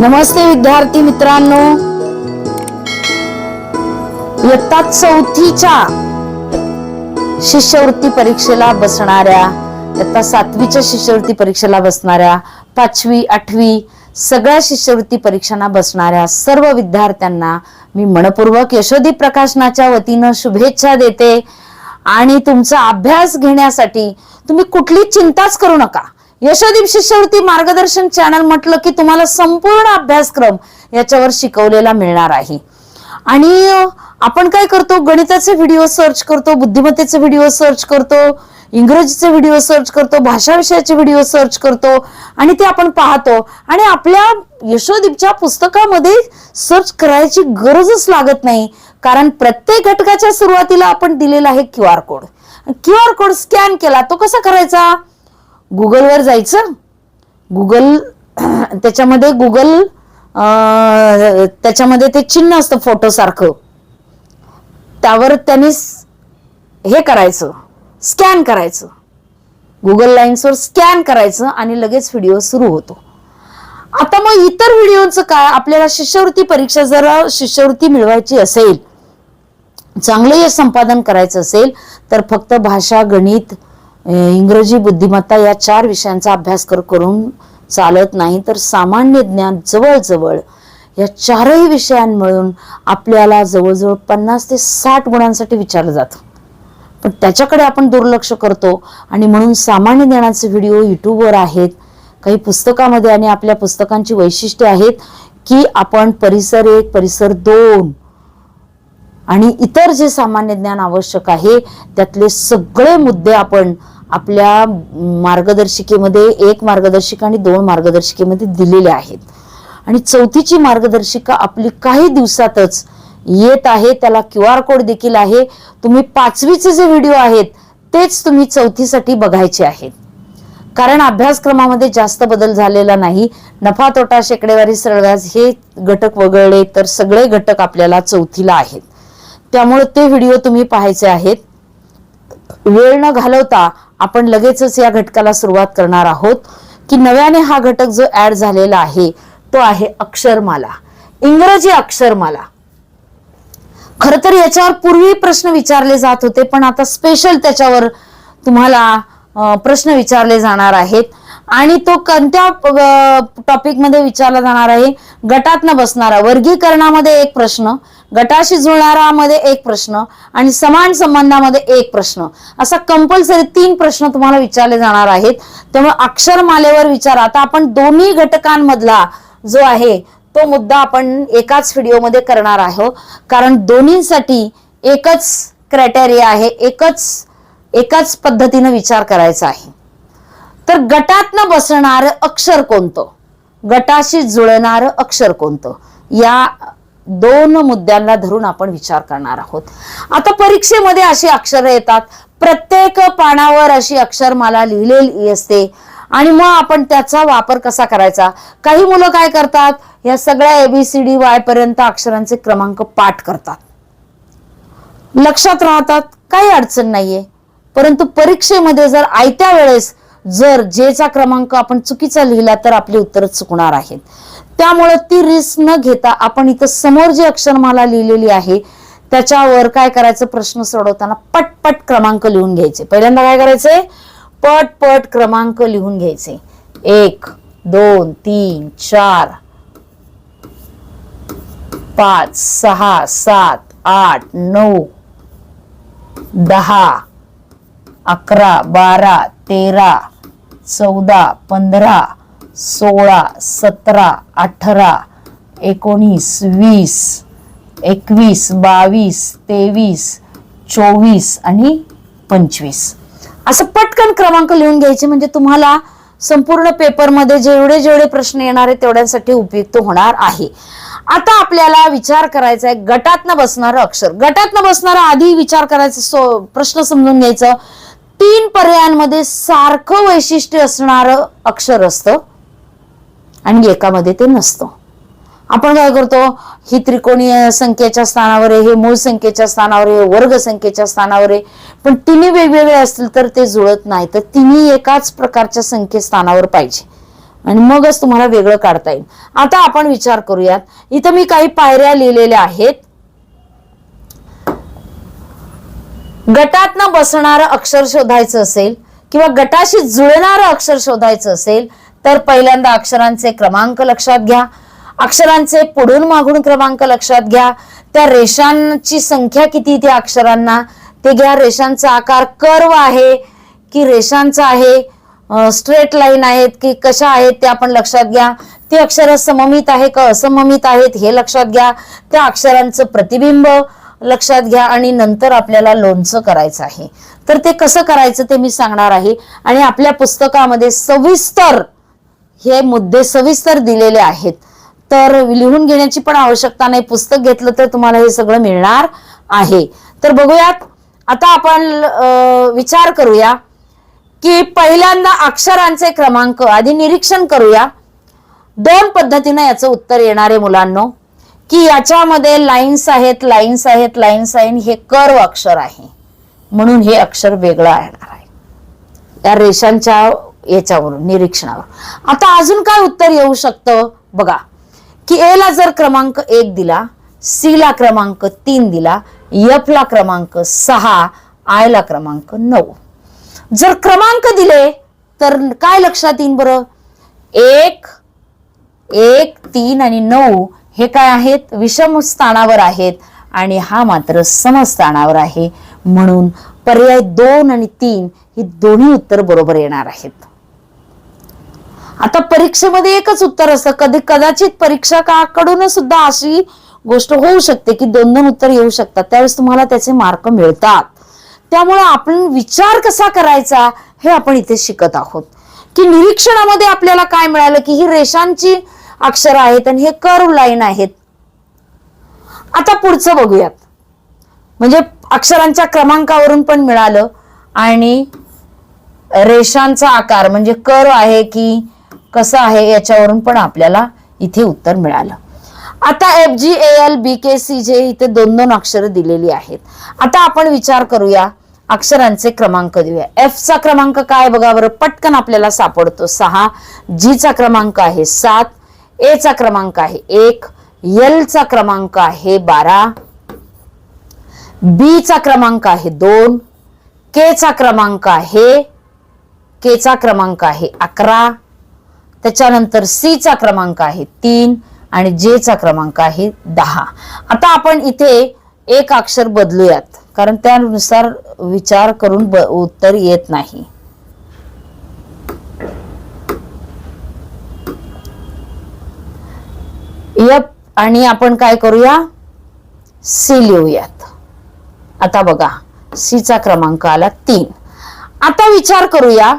नमस्ते विद्यार्थी मित्रांनो. इयत्ता चौथीच्या शिष्यवृत्ती परीक्षेला बसणाऱ्या इयत्ता सातवीच्या शिष्यवृत्ती परीक्षेला बसणाऱ्या पाचवी आठवी सगळ्या शिष्यवृत्ती परीक्षांना बसणाऱ्या सर्व विद्यार्थ्यांना मी मनपूर्वक यशोदी प्रकाशनाच्या वतीनं शुभेच्छा देते. आणि तुमचा अभ्यास घेण्यासाठी तुम्ही कुठली चिंताच करू नका. यशोदीप शिष्यवृत्ती मार्गदर्शन चॅनल म्हटलं की तुम्हाला संपूर्ण अभ्यासक्रम याच्यावर शिकवलेला मिळणार आहे. आणि आपण काय करतो? गणिताचे व्हिडिओ सर्च करतो बुद्धिमत्तेचे व्हिडिओ सर्च करतो इंग्रजीचे व्हिडिओ सर्च करतो भाषा विषयाचे व्हिडिओ सर्च करतो आणि ते आपण पाहतो. आणि आपल्या यशोदीपच्या पुस्तकामध्ये सर्च करायची गरजच लागत नाही कारण प्रत्येक घटकाच्या सुरुवातीला आपण दिलेला आहे Q R code. Q R code scan केला तो कसा करायचा? गुगलवर जायचं. गुगल त्याच्यामध्ये गुगल त्याच्यामध्ये ते चिन्ह असतं फोटो सारखं त्यावर त्यांनी हे करायचं. स्कॅन करायचं. गुगल लाईन्सवर स्कॅन करायचं आणि लगेच व्हिडिओ सुरू होतो. आता मग इतर व्हिडिओचं काय? आपल्याला शिष्यवृत्ती परीक्षा जर शिष्यवृत्ती मिळवायची असेल चांगलं यश संपादन करायचं असेल तर फक्त भाषा गणित इंग्रजी बुद्धिमत्ता या चार विषयांचा अभ्यास कर करून चालत नाही तर सामान्य ज्ञान जवळजवळ या चारही विषयांमधून आपल्याला जवळजवळ पन्नास ते साठ गुणांसाठी विचारलं जातं. पण त्याच्याकडे आपण दुर्लक्ष करतो आणि म्हणून सामान्य ज्ञानाचे व्हिडिओ यूट्यूबवर आहेत काही पुस्तकामध्ये आणि आपल्या पुस्तकांची वैशिष्ट्ये आहेत की आपण परिसर एक परिसर दोन आणि इतर जे सामान्य ज्ञान आवश्यक आहे त्यातले सगळे मुद्दे आपण आपल्या मार्गदर्शिकेमध्ये एक मार्गदर्शिका आणि दोन मार्गदर्शिकेमध्ये दिलेले आहेत. आणि चौथीची मार्गदर्शिका आपली काही दिवसातच येत आहे त्याला क्यू आर कोड देखील आहे. तुम्ही पाचवीचे जे व्हिडिओ आहेत तेच तुम्ही चौथीसाठी बघायचे आहेत. कारण अभ्यासक्रमामध्ये जास्त बदल झालेला नाही. नफा तोटा शेकडेवारी सरळव्याज हे घटक वगळले तर सगळे घटक आपल्याला चौथीला आहेत. त्यामुळे ते व्हिडिओ तुम्ही पाहायचे आहेत. वेळ न घालवता आपण लगेचच या घटकाला सुरुवात करणार आहोत की नव्याने हा घटक जो ऍड झालेला आहे तो आहे अक्षरमाला. इंग्रजी अक्षरमाला. खर तर याच्यावर पूर्वी प्रश्न विचारले जात होते पण आता स्पेशल त्याच्यावर तुम्हाला प्रश्न विचारले जाणार आहेत. आणि तो कोणत्या टॉपिकमध्ये विचारला जाणार आहे? गटातनं बसणारा वर्गीकरणामध्ये एक प्रश्न. गटाशी जुळणारा मध्ये एक प्रश्न आणि समान संबंधामध्ये एक प्रश्न. असा कंपल्सरी तीन प्रश्न तुम्हाला विचारले जाणार आहेत. त्यामुळे अक्षरमालेवर विचार. आता आपण दोन्ही घटकांमधला जो आहे तो मुद्दा आपण एकाच व्हिडिओमध्ये करणार आहोत. कारण दोन्हीसाठी एकच क्रायटेरिया आहे एकच एकाच पद्धतीनं विचार करायचा आहे. तर गटातनं बसणारं अक्षर कोणतं? गटाशी जुळणार अक्षर कोणतं? या दोन मुद्द्यांना धरून आपण विचार करणार आहोत. आता परीक्षेमध्ये अशी अक्षरं येतात. प्रत्येक पानावर अशी अक्षरमाला लिहिलेली असते. आणि मग आपण त्याचा वापर कसा करायचा? काही मुलं काय करतात? या सगळ्या एबीसीडी वाय पर्यंत अक्षरांचे क्रमांक पाठ करतात. लक्षात राहतात. काही अडचण नाहीये. परंतु परीक्षेमध्ये जर आयत्या वेळेस जर जेचा क्रमांक आपण चुकीचा लिहिला तर आपली उत्तर चुकणार आहेत. त्यामुळे ती रिस्क न घेता आपण इथं समोर जी अक्षरमाला लिहिलेली आहे त्याच्यावर काय करायचं? प्रश्न सोडवताना पटपट क्रमांक लिहून घ्यायचे. पहिल्यांदा काय करायचंय? पट पट क्रमांक लिहून घ्यायचे. एक दोन तीन चार पाच सहा सात आठ नऊ दहा अकरा बारा तेरा चौदा पंधरा सोळा सतरा अठरा एकोणीस वीस एकवीस बावीस तेवीस चोवीस आणि पंचवीस. असं पटकन क्रमांक लिहून घ्यायचे म्हणजे तुम्हाला संपूर्ण पेपरमध्ये जेवढे जेवढे प्रश्न येणार आहे तेवढ्यांसाठी उपयुक्त होणार आहे. आता आपल्याला विचार करायचा आहे गटातनं बसणारं अक्षर. गटातनं बसणारा आधी विचार करायचा सो प्रश्न समजून घ्यायचं. तीन पर्यायांमध्ये सारखं वैशिष्ट्य असणारं अक्षर असतं आणि एकामध्ये ते नसतं. आपण काय करतो? ही त्रिकोणीय संख्येच्या स्थानावर आहे हे मूळ संख्येच्या स्थानावर आहे वर्ग संख्येच्या स्थानावर आहे. पण तिन्ही वेगवेगळे असतील तर ते जुळत नाही. तर तिन्ही एकाच प्रकारच्या संख्ये स्थानावर पाहिजे. आणि मगच तुम्हाला वेगळं काढता येईल. आता आपण विचार करूयात. इथं मी काही पायऱ्या लिहिलेल्या आहेत. गटातनं बसणारं अक्षर शोधायचं असेल किंवा गटाशी जुळणारं अक्षर शोधायचं असेल तर पहिल्यांदा अक्षरांचे क्रमांक लक्षात घ्या. अक्षरांचे पुढून मागून क्रमांक लक्षात घ्या. त्या रेषांची संख्या किती त्या अक्षरांना? ते घ्या. रेषांचा आकार कर्व आहे. की रेषांचा आहे स्ट्रेट लाईन आहेत की कशा आहेत ते आपण लक्षात घ्या. ती अक्षरं सममित आहे का असममित आहेत हे लक्षात घ्या. त्या अक्षरांचं प्रतिबिंब लक्षात घ्या आणि नंतर आपल्याला लोणचं करायचं आहे. तर ते कसं करायचं ते मी सांगणार आहे. आणि आपल्या पुस्तकामध्ये सविस्तर हे मुद्दे सविस्तर दिलेले आहेत. तर लिहून घेण्याची पण आवश्यकता नाही. पुस्तक घेतलं तर तुम्हाला हे सगळं मिळणार आहे. तर बघूयात. आता आपण विचार करूया की पहिल्यांदा अक्षरांचे क्रमांक आधी निरीक्षण करूया. दोन पद्धतीने याचं उत्तर येणारे मुलांनो. की याच्यामध्ये लाईन्स आहेत लाईन्स आहेत लाईन्स आहेत हे कर्व अक्षर आहे. म्हणून हे अक्षर वेगळं येणार आहे. या रेषांच्या याच्यावरून निरीक्षणावर. आता अजून काय उत्तर येऊ शकतं? बघा की ए ला जर क्रमांक एक दिला सी ला क्रमांक तीन दिला यफला ला क्रमांक सहा आय ला क्रमांक नऊ. जर क्रमांक दिले तर काय लक्षात येईन बरं? एक एक तीन आणि नऊ हे काय आहेत? विषम स्थानावर आहेत आणि हा मात्र समस्थानावर आहे. म्हणून पर्याय दोन आणि तीन ही दोन्ही उत्तर बरोबर येणार आहेत. आता परीक्षेमध्ये एकच उत्तर असतं. कधी कदाचित परीक्षकाकडून सुद्धा अशी गोष्ट होऊ शकते की दोन दोन उत्तर येऊ शकतात. त्यावेळेस तुम्हाला त्याचे मार्क मिळतात. त्यामुळे आपण विचार कसा करायचा हे आपण इथे शिकत आहोत. की निरीक्षणामध्ये आपल्याला काय मिळालं? की ही रेषांची अक्षर आहेत आणि हे कर्व लाईन आहेत. आता पुढचं बघूयात. म्हणजे अक्षरांच्या क्रमांकावरून पण मिळालं आणि रेषांचा आकार म्हणजे कर्व आहे की कसं आहे याच्यावरून पण आपल्याला इथे उत्तर मिळालं. आता F G A L B K C J इथे दोन दोन अक्षर दिलेली आहेत. आता आपण विचार करूया अक्षरांचे क्रमांक देऊया. एफचा क्रमांक काय बघा बरं पटकन आपल्याला सापडतो. सहा. जीचा क्रमांक आहे सात. ए चा क्रमांक आहे एक एल चा क्रमांक आहे बारा बी चा क्रमांक आहे दोन के चा क्रमांक आहे के चा क्रमांक आहे अकरा त्याच्यानंतर सी चा क्रमांक आहे तीन आणि जे चा क्रमांक आहे दहा. आता आपण इथे एक अक्षर बदलूयात कारण त्यानुसार विचार करून ब- उत्तर येत नाही. यप आणि आपण काय करूया? सी लिहूयात. आता बघा सीचा क्रमांक आला तीन. आता विचार करूया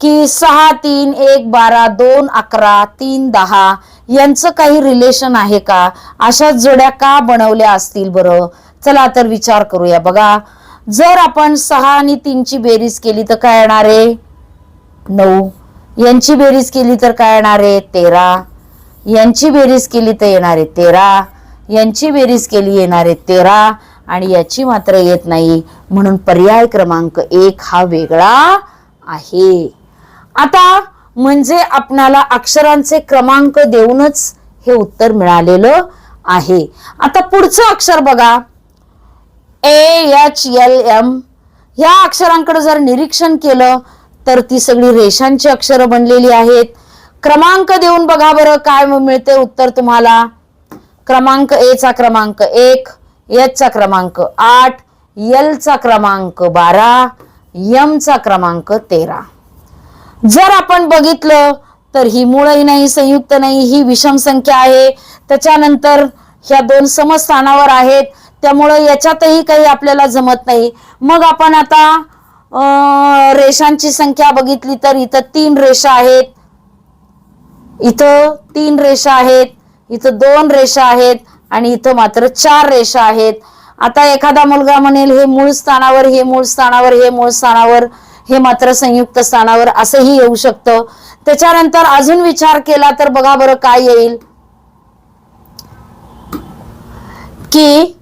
की सहा तीन एक बारा दोन अकरा तीन दहा यांचं काही रिलेशन आहे का? अशा जोड्या का बनवल्या असतील बरं? चला तर विचार करूया. बघा जर आपण सहा आणि तीनची बेरीज केली तर काय येणार आहे? नऊ. यांची बेरीज केली तर काय येणार आहे? तेरा. यांची बेरीज केली तर येणार आहे तेरा यांची बेरीज केली येणार आहे तेरा आणि याची मात्र येत नाही. म्हणून पर्याय क्रमांक एक हा वेगळा आहे. आता म्हणजे आपणाला अक्षरांचे क्रमांक देऊनच हे उत्तर मिळालेलं आहे. आता पुढचं अक्षर बघा. ए एच एल एम ह्या अक्षरांकडे जर निरीक्षण केलं तर ती सगळी रेषांची अक्षरं बनलेली आहेत. क्रमांक देऊन बघा बरं काय मिळते उत्तर तुम्हाला. क्रमांक ए चा क्रमांक एक एच चा क्रमांक आठ एल चा क्रमांक बारा यम चा क्रमांक तेरा. जर आपण बघितलं तर ही मूळही नाही संयुक्त नाही ही विषम संख्या आहे. त्याच्यानंतर ह्या दोन समस्थानावर आहेत. त्यामुळं याच्यातही काही आपल्याला जमत नाही. मग आपण आता रेषांची संख्या बघितली तर इथं तीन रेषा आहेत. इथं तीन रेषा आहेत इथं दोन रेषा आहेत आणि इथं मात्र चार रेषा आहेत. आता एखादा मुलगा म्हणेल हे मूळ स्थानावर हे मूळ स्थानावर हे मूळ स्थानावर हे मात्र संयुक्त स्थानावर असंही येऊ शकतं. त्याच्यानंतर अजून विचार केला तर बघा बरं काय येईल. की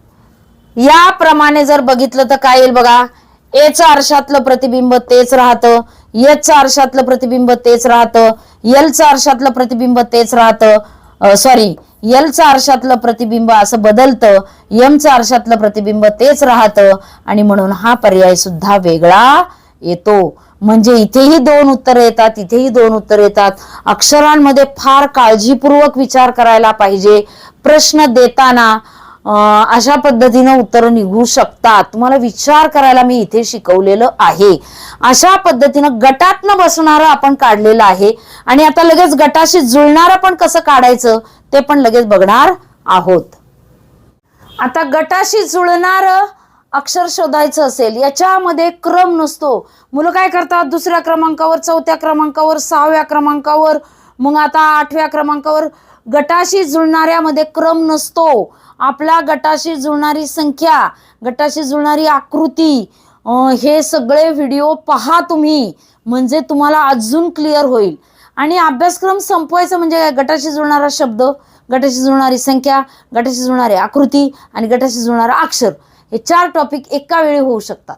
याप्रमाणे जर बघितलं तर काय येईल बघा. एचं आरशातलं प्रतिबिंब तेच राहतं. एचचं आरशातलं प्रतिबिंब तेच राहतं. एलचं आरशातलं प्रतिबिंब तेच राहतं. सॉरी एलचं आरशातलं प्रतिबिंब असं बदलतं. यमचं आरशातलं प्रतिबिंब तेच राहतं. आणि म्हणून हा पर्याय सुद्धा वेगळा येतो. म्हणजे इथेही दोन उत्तर येतात इथेही दोन उत्तर येतात. अक्षरांमध्ये फार काळजीपूर्वक विचार करायला पाहिजे. प्रश्न देताना अशा पद्धतीनं उत्तर निघू शकतात. तुम्हाला विचार करायला मी इथे शिकवलेलं आहे. अशा पद्धतीनं गटातनं बसणारं आपण काढलेलं आहे. आणि आता लगेच गटाशी जुळणारं पण कसं काढायचं ते पण लगेच बघणार आहोत. आता गटाशी जुळणार अक्षर शोधायचं असेल याच्यामध्ये क्रम नसतो. मुलं काय करतात? दुसऱ्या क्रमांकावर चौथ्या क्रमांकावर सहाव्या क्रमांकावर मग आता आठव्या क्रमांकावर गटाशी जुळणाऱ्यामध्ये क्रम नसतो. आपला गटाशी जुळणारी संख्या गटाशी जुळणारी आकृती हे सगळे व्हिडिओ पहा तुम्ही. म्हणजे तुम्हाला अजून क्लिअर होईल. आणि अभ्यासक्रम संपवायचा म्हणजे गटाशी जुळणारा शब्द गटाशी जुळणारी संख्या गटाशी जुळणारी आकृती आणि गटाशी जुळणारा अक्षर हे चार टॉपिक एका वेळी होऊ शकतात.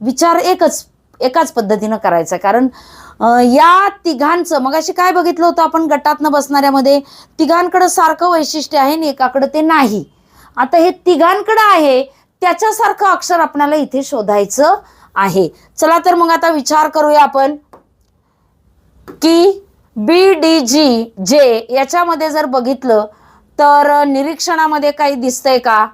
विचार एकच एकाच पद्धतीनं करायचा. कारण या तिघांचं मग अशी काय बघितलं होतं आपण गटातनं बसणाऱ्यामध्ये? तिघांकडं सारखं वैशिष्ट्य आहे आणि एकाकडं ते नाही. आता हे तिघांकडं आहे त्याच्यासारखं अक्षर आपल्याला इथे शोधायचं आहे. चला तर मग आता विचार करूया आपण. की बी डी जी जे याच्यामध्ये जर बघितलं तर निरीक्षणामध्ये काही दिसतंय का?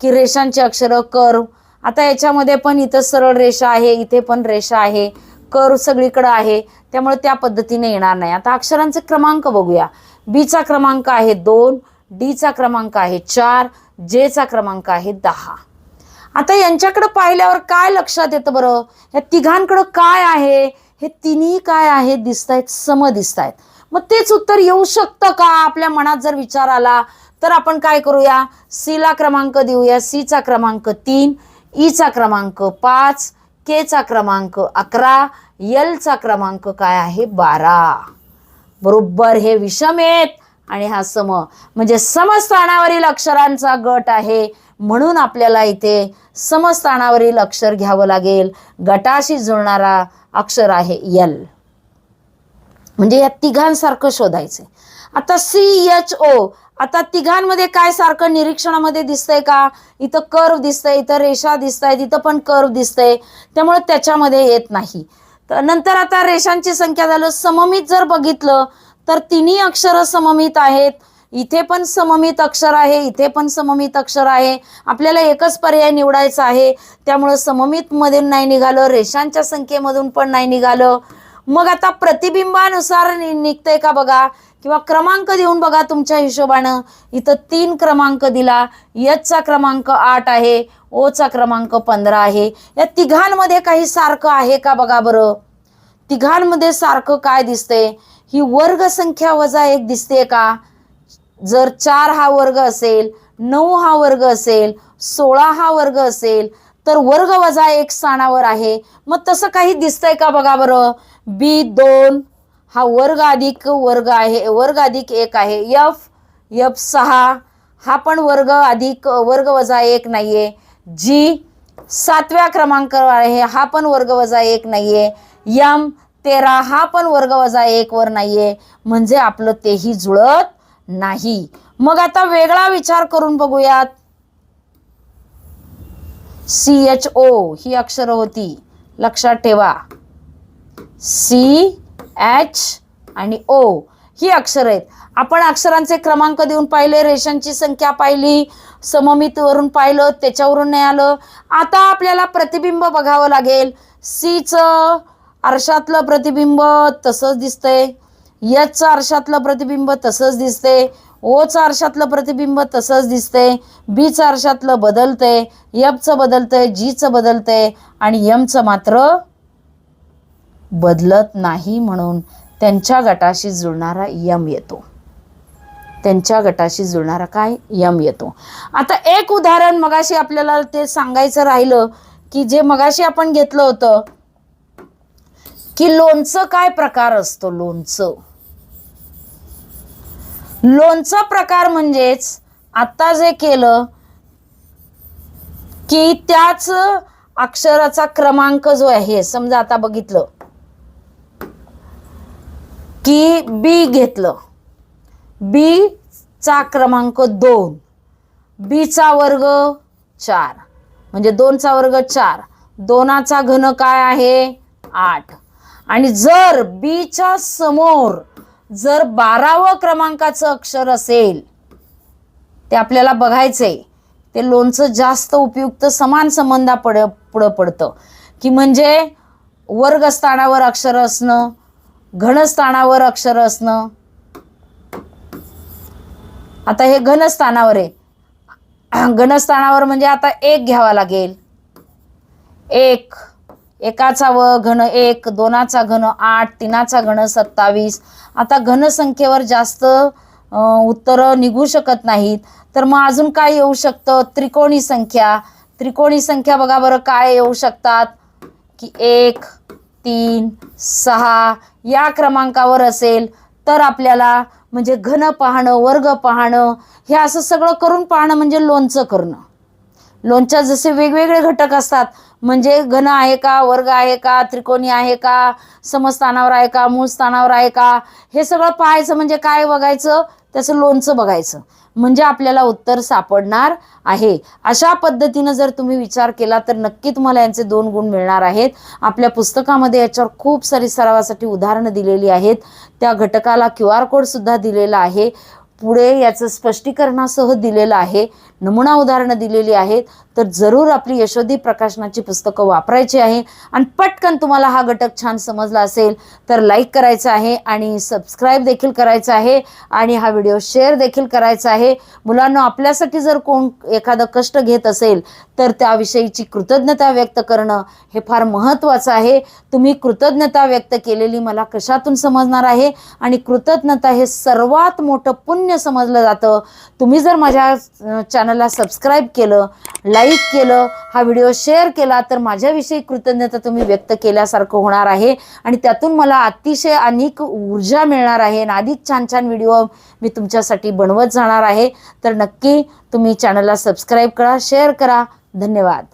की रेषांची अक्षरं कर्व आता याच्यामध्ये पण इथं सरळ रेषा आहे इथे पण रेषा आहे कर्व सगळीकडं आहे. त्यामुळे त्या पद्धतीने येणार नाही. आता अक्षरांचे क्रमांक बघूया. बीचा क्रमांक आहे दोन डीचा क्रमांक आहे चार जेचा क्रमांक आहे दहा. आता यांच्याकडे पाहिल्यावर काय लक्षात येतं बरं? या तिघांकडं काय आहे? हे तिन्ही काय आहे? दिसत आहेत सम दिसत आहेत मग तेच उत्तर येऊ शकतं का? आपल्या मनात जर विचार आला तर आपण काय करूया? सीला क्रमांक देऊया. सीचा क्रमांक तीन ईचा क्रमांक पाच केचा क्रमांक अकरा यलचा क्रमांक काय आहे? बारा. बरोबर हे विषम आहेत. आणि हा सम म्हणजे समस्थानावरील अक्षरांचा गट आहे म्हणून आपल्याला इथे समस्थानावरील अक्षर घ्यावं लागेल. गटाशी जुळणारा अक्षर आहे यल म्हणजे या तिघांसारखं शोधायचंय. आता सी एच ओ आता तिघांमध्ये काय सारखं निरीक्षणामध्ये दिसतंय का? इथं कर्व दिसतंय इथं रेषा दिसत इथं पण कर्व दिसतंय. त्यामुळे त्याच्यामध्ये येत नाही. तर नंतर आता रेषांची संख्या झालं. सममित जर बघितलं तर तिन्ही अक्षरं सममित आहेत. इथे पण सममित अक्षर आहे इथे पण सममित अक्षर आहे. आपल्याला एकच पर्याय निवडायचा आहे. त्यामुळं सममितमधून नाही निघालं रेषांच्या संख्येमधून पण नाही निघालं. मग आता प्रतिबिंबानुसार नि- निघतंय का बघा? किंवा क्रमांक देऊन बघा तुमच्या हिशोबानं. इथं तीन क्रमांक दिला. यचचा क्रमांक आठ आहे. ओचा क्रमांक पंधरा आहे. या तिघांमध्ये काही सारखं आहे का बघा बरं? तिघांमध्ये सारखं काय दिसतंय? ही वर्ग संख्या वजा एक दिसते का? जर चार हा वर्ग असेल नऊ हा वर्ग असेल सोळा हा वर्ग असेल तर वर्ग वजा एक स्थानावर आहे. मग तसं काही दिसतंय का बघा बरं? बी दोन हा वर्ग अधिक वर्ग आहे वर्ग अधिक एक आहे. यफ यफ सहा हा पण वर्ग अधिक वर्ग वजा एक नाहीये. जी सातव्या क्रमांकावर आहे हा पण वर्ग वजा एक नाहीये. यम तेरा हा पण वर्ग वजा एक वर नाहीये. म्हणजे आपलं तेही जुळत नाही. मग आता वेगळा विचार करून बघूयात. सी एच ओ ही अक्षरं होती. लक्षात ठेवा. सी एच आणि ओ ही अक्षर आहेत. आपण अक्षरांचे क्रमांक देऊन पाहिले रेषांची संख्या पाहिली सममितीवरून पाहिलं त्याच्यावरून नाही आलं. आता आपल्याला प्रतिबिंब बघावं लागेल. सीचं आरशातलं प्रतिबिंब तसंच दिसतंय. यचचं आरशातलं प्रतिबिंब तसंच दिसते ओचं आरशातलं प्रतिबिंब तसंच दिसते बीचं आरशातलं बदलतंय. यपचं बदलतंय. जीचं बदलतंय. आणि यमचं मात्र बदलत नाही म्हणून त्यांच्या गटाशी जुळणारा यम येतो. त्यांच्या गटाशी जुळणारा काय? यम येतो. आता एक उदाहरण मगाशी आपल्याला ते सांगायचं राहिलं की जे मगाशी आपण घेतलं होतं की लोणचं काय प्रकार असतो लोणचं? लोणचं प्रकार म्हणजेच आता जे केलं की त्याच अक्षराचा क्रमांक जो आहे समजा आता बघितलं की बी घेतलं. बी चा क्रमांक दोन बी चा वर्ग चार. म्हणजे दोनचा वर्ग चार. दोनाचा घन काय आहे? आठ. आणि जर बीच्या समोर जर बारावं क्रमांकाचं अक्षर असेल ते आपल्याला बघायचंय. ते लोणचं जास्त उपयुक्त समान संबंधा पड पुढं पडतं. की म्हणजे वर्गस्थानावर अक्षर असणं घनस्थानावर अक्षर असणं. आता हे घनस्थानावर आहे. घनस्थानावर म्हणजे आता एक घ्यावा लागेल. एक एकाचा व घन एक दोनाचा घन आठ तीनाचा घन सत्तावीस. आता घनसंख्येवर जास्त उत्तरं निघू शकत नाहीत. तर मग अजून काय येऊ शकतं? त्रिकोणी संख्या. त्रिकोणी संख्या बघा बरं काय येऊ शकतात. की एक तीन सहा या क्रमांकावर असेल तर आपल्याला म्हणजे घन पाहणं वर्ग पाहणं हे असं सगळं करून पाहणं म्हणजे लोणचं करणं. लोणच्या जसे वेगवेगळे घटक असतात म्हणजे घन आहे का वर्ग आहे का त्रिकोणी आहे का समस्थानावर आहे का मूळ स्थानावर आहे का हे सगळं पाहायचं म्हणजे काय बघायचं? त्याचं लोणचं बघायचं. म्हणजे आपल्याला उत्तर सापडणार आहे. अशा पद्धतीनं जर तुम्ही विचार केला तर नक्की तुम्हाला यांचे दोन गुण मिळणार आहेत. आपल्या पुस्तकामध्ये याच्यावर खूप सारी सरावासाठी उदाहरणं दिलेली आहेत. त्या घटकाला क्यू आर कोड सुद्धा दिलेला आहे. पुढे याचं स्पष्टीकरणासह दिलेलं आहे. नमुना उदाहरणं दिलेली आहेत. तर जरूर आपली यशोदी प्रकाशनाची पुस्तकं वापरायची आहे. आणि पटकन तुम्हाला हा घटक छान समजला असेल तर लाईक करायचं आहे आणि सबस्क्राईब देखील करायचं आहे आणि हा व्हिडिओ शेअर देखील करायचा आहे. मुलांना आपल्यासाठी जर कोण एखादं कष्ट घेत असेल तर त्याविषयीची कृतज्ञता व्यक्त करणं हे फार महत्त्वाचं आहे. तुम्ही कृतज्ञता व्यक्त केलेली मला कशातून समजणार आहे? आणि कृतज्ञता हे सर्वात मोठं पुण्य समजलं जातं. तुम्ही जर माझ्या चॅनलला सबस्क्राईब केलं लाईक केलं हा व्हिडिओ शेअर केला तर माझ्याविषयी कृतज्ञता तुम्ही व्यक्त केल्यासारखं होणार आहे. आणि त्यातून मला अतिशय अनेक ऊर्जा मिळणार आहे आणि अधिक छान छान व्हिडिओ मी तुमच्यासाठी बनवत जाणार आहे. तर नक्की तुम्ही चॅनलला सबस्क्राईब करा शेअर करा. धन्यवाद.